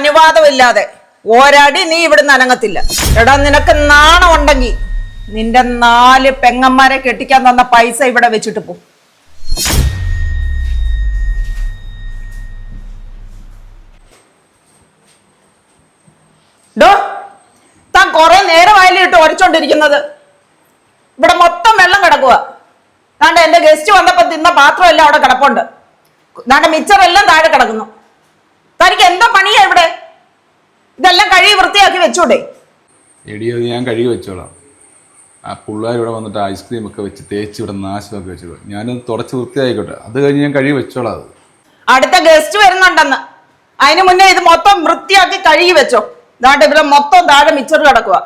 അനുവാദമില്ലാതെ ഒരടി നീ ഇവിടുന്ന് അനങ്ങത്തില്ല. എടാ നിനക്ക് നാണം ഉണ്ടെങ്കിൽ നിന്റെ നാല് പെങ്ങന്മാരെ കെട്ടിക്കാൻ തന്ന പൈസ ഇവിടെ വെച്ചിട്ട് പോ. ഡോ താൻ കുറെ ഇട്ട് ഒരച്ചോണ്ടിരിക്കുന്നത്? ഇവിടെ മൊത്തം വെള്ളം കിടക്കുക ദാണ്ട എന്റെ ഗസ്റ്റ് വന്നപ്പോ തിന്ന പാത്രം എല്ലാം അവിടെ കിടപ്പുണ്ട്. ദാണ്ട മിച്ചർ എല്ലാം താഴെ കിടക്കുന്നു. തനിക്ക് എന്താ പണിയാ ഇവിടെ? ഇതെല്ലാം കഴുകി വൃത്തിയാക്കി വെച്ചൂടെ? എടിയോ ഞാൻ കഴുകി വെച്ചോളാം. ആ പിള്ളേർ ഇവിടെ വന്നിട്ട് ഐസ്ക്രീം ഒക്കെ വെച്ച് തേച്ച് ഇവിടെ നാശമൊക്കെ വെച്ചോളൂ. ഞാനത് തുടച്ച് വൃത്തിയായിക്കോട്ടെ. അത് കഴിഞ്ഞ് ഞാൻ കഴുകി വെച്ചോളാം അത്. അടുത്ത ഗസ്റ്റ് വരുന്നുണ്ടെന്ന്. അതിന് മുന്നേ ഇത് മൊത്തം വൃത്തിയാക്കി കഴുകി വെച്ചോ. ദാണ്ട് ഇവിടെ മൊത്തം താഴെ മിച്ചർ കിടക്കുക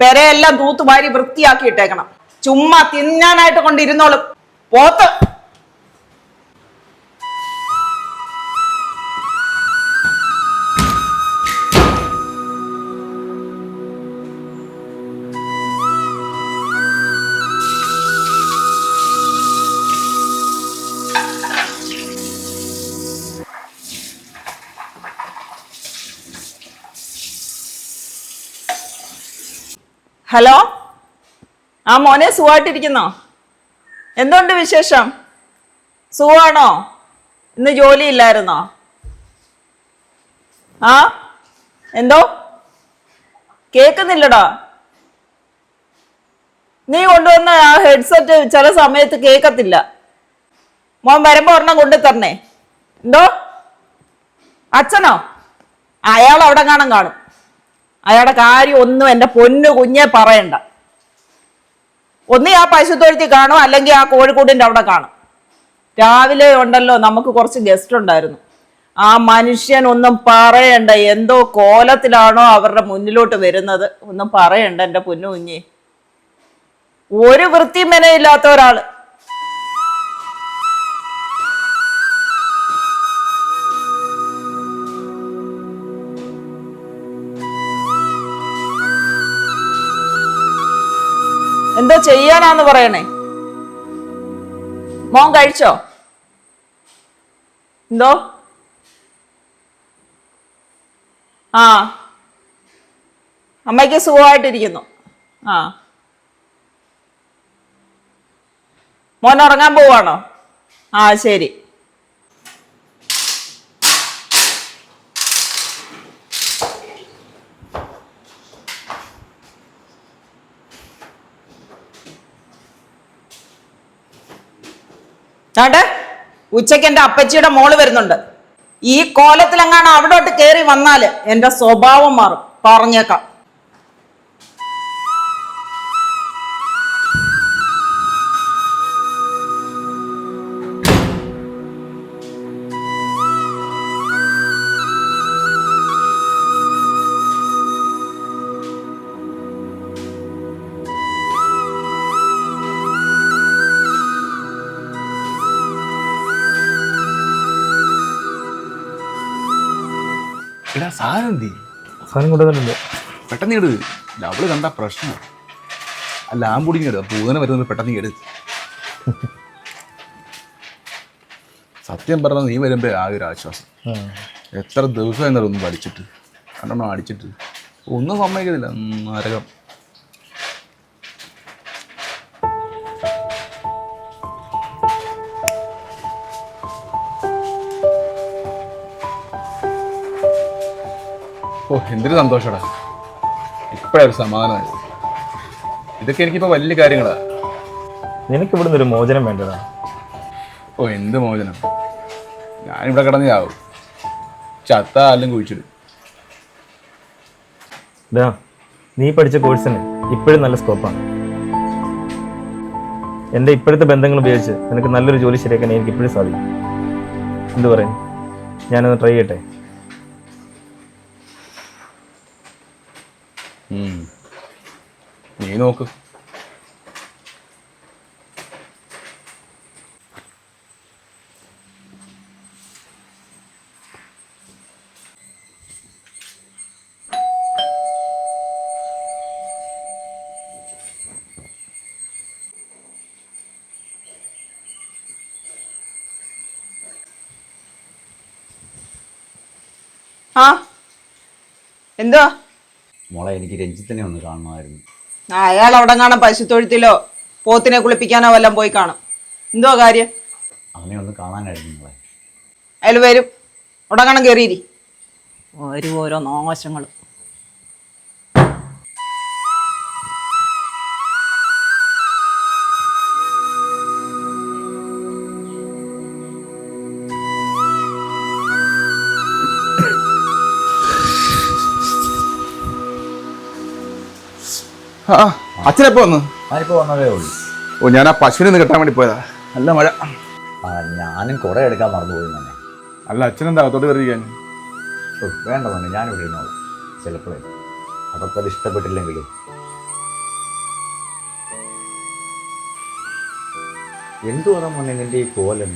പെരയെല്ലാം തൂത്തുവാരി വൃത്തിയാക്കി ഇട്ടേക്കണം. ചുമ്മാ തിന്നാനായിട്ട് കൊണ്ടിരുന്നോളും. പോത്ത്. ഹലോ? ആ മോനെ സുഖമായിട്ടിരിക്കുന്നോ? എന്തുണ്ട് വിശേഷം? സുഖമാണോ? ഇന്ന് ജോലി ഇല്ലായിരുന്നോ ആ? എന്തോ? കേക്കുന്നില്ലടാ. നീ കൊണ്ടുവന്ന ആ ഹെഡ്സെറ്റ് ചില സമയത്ത് കേൾക്കത്തില്ല മോൻ വരുമ്പോ ഒരെണ്ണം കൊണ്ടു തരണേ എന്തോ? അച്ഛനോ? അയാൾ അവിടെ കാണാൻ കാണും. അയാളുടെ കാര്യം ഒന്നും എന്റെ പൊന്നു കുഞ്ഞെ പറയണ്ട. ഒന്നീ ആ പശുത്തൊഴുത്തി കാണും അല്ലെങ്കിൽ ആ കോഴിക്കൂടിന്റെ അവിടെ കാണും. രാവിലെ ഉണ്ടല്ലോ നമുക്ക് കുറച്ച് ഗസ്റ്റ് ഉണ്ടായിരുന്നു. ആ മനുഷ്യൻ ഒന്നും പറയണ്ട എന്തോ കോലത്തിലാണോ അവരുടെ മുന്നിലോട്ട് വരുന്നത്. ഒന്നും പറയണ്ട എന്റെ പൊന്നു കുഞ്ഞി. ഒരു വൃത്തി മെനയില്ലാത്ത എന്തോ ചെയ്യാനാന്ന് പറയണേ. മോൻ കഴിച്ചോ? എന്തോ? ആ. അമ്മയ്ക്ക് സുഖമായിട്ടിരിക്കുന്നു. ആ. മോൻ ഉറങ്ങാൻ പോവാണോ? ആ ശരി. ചാട്ടെ ഉച്ചയ്ക്ക് എന്റെ അപ്പച്ചിയുടെ മോൾ വരുന്നുണ്ട്. ഈ കോലത്തിലെങ്ങാണ് അവിടോട്ട് കയറി വന്നാൽ എന്റെ സ്വഭാവം മാറും. പറഞ്ഞേക്കാം. എടാ സാധനം എന്തി സാധനം കൊണ്ടുവന്നിട്ടുണ്ട്. പെട്ടെന്ന് ഇട് അവൾ കണ്ട പ്രശ്നം. അല്ല ആമ്പുടിങ് ഇടുക പൂതന വരുന്നത് പെട്ടെന്ന് ഇട് സത്യം പറഞ്ഞാൽ നീ വരുമ്പോ ആകെ ഒരു ആശ്വാസം. എത്ര ദിവസം എന്നാലും ഒന്ന് പഠിച്ചിട്ട് രണ്ടെണ്ണം അടിച്ചിട്ട്? ഒന്നും സമ്മതിക്കത്തില്ല. നരകം. ഓ എന്തൊരു സന്തോഷടാ. ഇപ്പോഴാ ഒരു സമാധാനമായി. ഇതൊക്കെ എനിക്കിപ്പോൾ വലിയ കാര്യങ്ങളാ. നിനക്ക് ഇവിടുന്ന് ഒരു മോചനം വേണ്ടതാ? ഓ എന്ത് മോചനം? ഞാനിവിടെ കിടന്ന് ചാവും. ചത്ത ആലും കുഴിച്ചിടും. ഇതാ നീ പഠിച്ച കോഴ്സിന് ഇപ്പോഴും നല്ല സ്കോപ്പാണ്. എന്റെ ഇപ്പോഴത്തെ ബന്ധങ്ങൾ ഉപയോഗിച്ച് നിനക്ക് നല്ലൊരു ജോലി ശരിയാക്കാൻ എനിക്ക് ഇപ്പോഴും സാധിക്കും. എന്ത് പറയും? ഞാനൊന്ന് ട്രൈ ചെയ്യട്ടെ? നീ നോക്ക്. ആ. എന്തോ മോളെ എനിക്ക് രഞ്ജിത്തിനെ ഒന്ന് കാണണമായിരുന്നു. അയാൾ അവിടെ കാണാൻ പശുത്തൊഴുത്തിലോ പോത്തിനെ കുളിപ്പിക്കാനോ വല്ലതും പോയി കാണാം. എന്തോ കാര്യം? അവനെ ഒന്ന് കാണാനായിരുന്നു മോളെ. അയാൾ വരും. അവിടെ കാണാൻ കയറിയിരി ഒരു ഓരോ നാശങ്ങൾ അച്ഛനെപ്പോ വന്നു? ഞാനിപ്പോൾ വന്നതേ ഉള്ളൂ. ഓ ഞാൻ ആ പശുവിനെ നിന്ന് കെട്ടാൻ വേണ്ടി പോയതാ. നല്ല മഴ. ആ ഞാനും കുറെ എടുക്കാൻ മറന്നുപോയി തന്നെ അല്ല അച്ഛനെന്താ അകത്തോട്ട് കയറിയിരിക്കാൻ? ഓ, വേണ്ട മോനെ ഞാനിവിടെ ഇരുന്നോളാം. ചിലപ്പോഴേ അവർക്കത് ഇഷ്ടപ്പെട്ടില്ലെങ്കിലും. എന്തുവാ മോനെ നിന്റെ ഈ കോലം?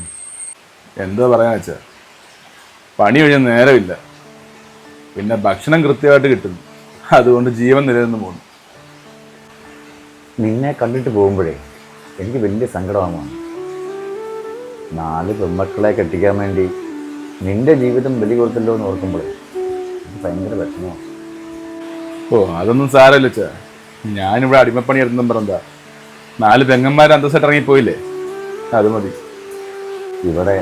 എന്തോ പറയാൻ വെച്ചാ പണി കഴിഞ്ഞ നേരമില്ല. പിന്നെ ഭക്ഷണം കൃത്യമായിട്ട് കിട്ടുന്നു അതുകൊണ്ട് ജീവൻ നിലനിന്ന് പോകുന്നു നിന്നെ കണ്ടിട്ട് പോകുമ്പോഴേ എനിക്ക് വലിയ സങ്കടമാണ്. നാല് പെൺമക്കളെ കെട്ടിക്കാൻ വേണ്ടി നിന്റെ ജീവിതം ബലി കൊടുത്തല്ലോ എന്ന് ഓർക്കുമ്പോഴേ എനിക്ക് ഭയങ്കര വിഷമമാണ്. ഓ അതൊന്നും സാരമില്ല ചാ ഞാനിവിടെ അടിമപ്പണി എടുത്തും പറഞ്ഞാ നാല് പെങ്ങന്മാർ അന്തസ്സായിട്ട് ഇറങ്ങിപ്പോയില്ലേ? അത് മതി. ഇവിടെ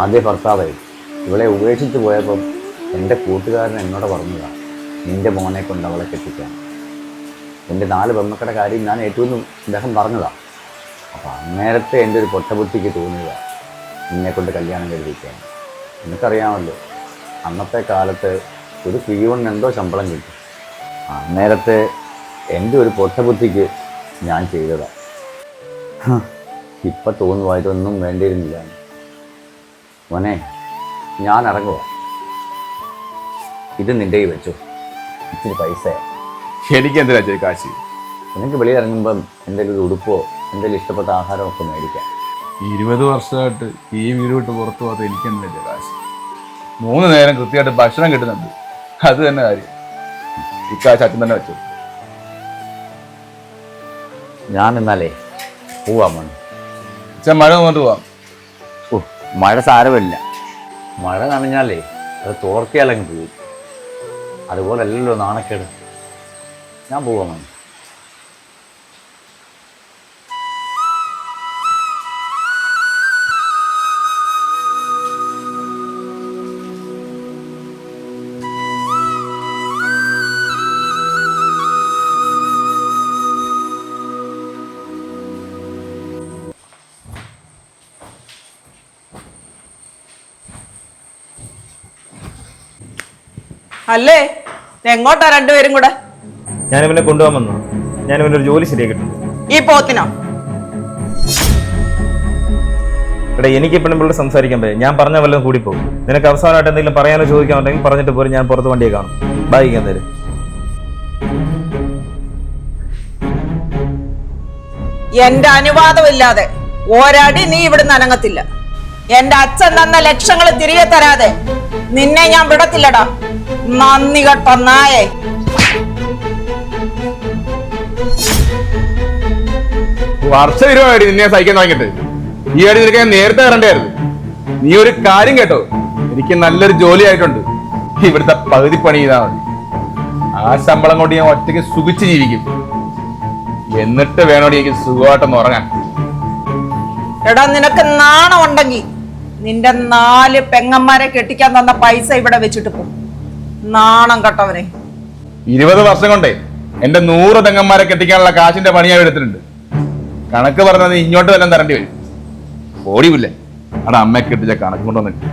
ആദ്യ ഭർത്താവായി ഇവളെ ഉപേക്ഷിച്ച് പോയപ്പം എന്റെ കൂട്ടുകാരൻ എന്നോട് പറഞ്ഞതാണ് നിന്റെ മോനെ കൊണ്ട് അവളെ കെട്ടിക്കാൻ. എന്റെ നാല് പെമ്മക്കളുടെ കാര്യം ഞാൻ ഏറ്റവും അദ്ദേഹം പറഞ്ഞതാണ് അപ്പം അന്നേരത്തെ എന്റെ ഒരു പൊട്ടബുദ്ധിക്ക് തോന്നിയതാണ് നിന്നെ കൊണ്ട് കല്യാണം കഴിപ്പിക്കാൻ. നിനക്കറിയാമല്ലോ അന്നത്തെ കാലത്ത് ഒരു പിയൂണിന് എന്തോ ശമ്പളം കിട്ടും. അന്നേരത്തെ എന്റെ ഒരു പൊട്ടബുദ്ധിക്ക് ഞാൻ ചെയ്തതാണ് ഇപ്പം തോന്നുമായിട്ടൊന്നും വേണ്ടിയിരുന്നില്ല. മോനെ ഞാൻ ഇറങ്ങുക ഇത് നിന്റെ വെച്ചു. ഇച്ചിരി പൈസ എനിക്ക് എന്തിനാ കാശി? നിനക്ക് വെളിയിൽ ഇറങ്ങുമ്പം എന്തെങ്കിലും ഒരു ഉടുപ്പോ എന്തെങ്കിലും ഇഷ്ടപ്പെട്ട ആഹാരമൊക്കെ മേടിക്കാം. ഇരുപത് വർഷമായിട്ട് ഈ വീട് വിട്ട് പുറത്തു പോകാത്ത എനിക്ക് എന്തിനാ ചേ കാശി? മൂന്ന് നേരം കൃത്യമായിട്ട് ഭക്ഷണം കിട്ടുന്നുണ്ട്. അത് തന്നെ കാര്യം. ഈ കാശ് അച്ഛൻ തന്നെ വെച്ചു. ഞാൻ എന്നാലേ പോവാം മോനെ. അച്ഛൻ മഴ വന്നിട്ട് പോവാം. ഓ മഴ സാരമില്ല. മഴ നനഞ്ഞാലേ അത് തോർത്തിയാലങ്ങ് പോകും അതുപോലല്ലല്ലോ നാണക്കേട്. ഞാൻ പോവാണ് അല്ലേ? എങ്ങോട്ടാ രണ്ടുപേരും കൂടെ? ഞാൻ ഇവനെ കൊണ്ടുപോകാൻ വന്നു. ഞാൻ ഇവന്റെ ഒരു ജോലി ശരിയാക്കിയിട്ടുണ്ട്. ഈ പോത്തിനോ? എടാ എനിക്ക് പെണ്ണുമ്പിള്ളി സംസാരിക്കാൻ പറ്റും ഞാൻ പറഞ്ഞ വല്ലതും കൂടി പോകും നിനക്ക് അവസാനമായിട്ട് എന്തെങ്കിലും പറയാനോ ചോദിക്കാനോ ഉണ്ടെങ്കിൽ പറഞ്ഞിട്ട് പോലും ഞാൻ പുറത്ത് വണ്ടിയെ കാണും. ബാധിക്കാൻ തരും. എന്റെ അനുവാദമില്ലാതെ ഒരടി നീ ഇവിടുന്ന് അനങ്ങത്തില്ല. എന്റെ അച്ഛൻ തന്ന ലക്ഷങ്ങൾ തിരികെ തരാതെ നിന്നെ ഞാൻ വിടത്തില്ലടാ. നന്ദി കെട്ട നായേ. വർഷം ഇരുപടി നിന്നെ സഹിക്കാൻ തുടങ്ങിയിട്ട്. ഈ അടി നിനക്ക് ഞാൻ നേരത്തെ വരണ്ടായിരുന്നു നീ ഒരു കാര്യം കേട്ടോ. എനിക്ക് നല്ലൊരു ജോലി ആയിട്ടുണ്ട്. ഇവിടുത്തെ പകുതി പണി ചെയ്താൽ മതി. ആ ശമ്പളം കൊണ്ട് ഞാൻ ഒറ്റയ്ക്ക് സുഖിച്ച് ജീവിക്കും. എന്നിട്ട് വേണോടി എനിക്ക് സുഖമായിട്ടൊന്ന് ഉറങ്ങാൻ. എടാ നിനക്ക് നാണം ഉണ്ടെങ്കിൽ നിന്റെ നാല് പെങ്ങന്മാരെ കെട്ടിക്കാൻ തന്ന പൈസ ഇവിടെ വെച്ചിട്ട് പോകും നാണം കെട്ടവനെ. ഇരുപത് വർഷം കൊണ്ടേ എന്റെ നൂറ് തെങ്ങന്മാരെ കെട്ടിക്കാനുള്ള കാശിന്റെ പണിയായി എടുത്തിട്ടുണ്ട്. കണക്ക് പറഞ്ഞത് ഇങ്ങോട്ട് വല്ലതും തരേണ്ടി വരും. ഓടിവില്ലേ അവിടെ അമ്മയെ ഇട്ടില്ല കണക്ക് കൊണ്ടുവന്നിട്ട്.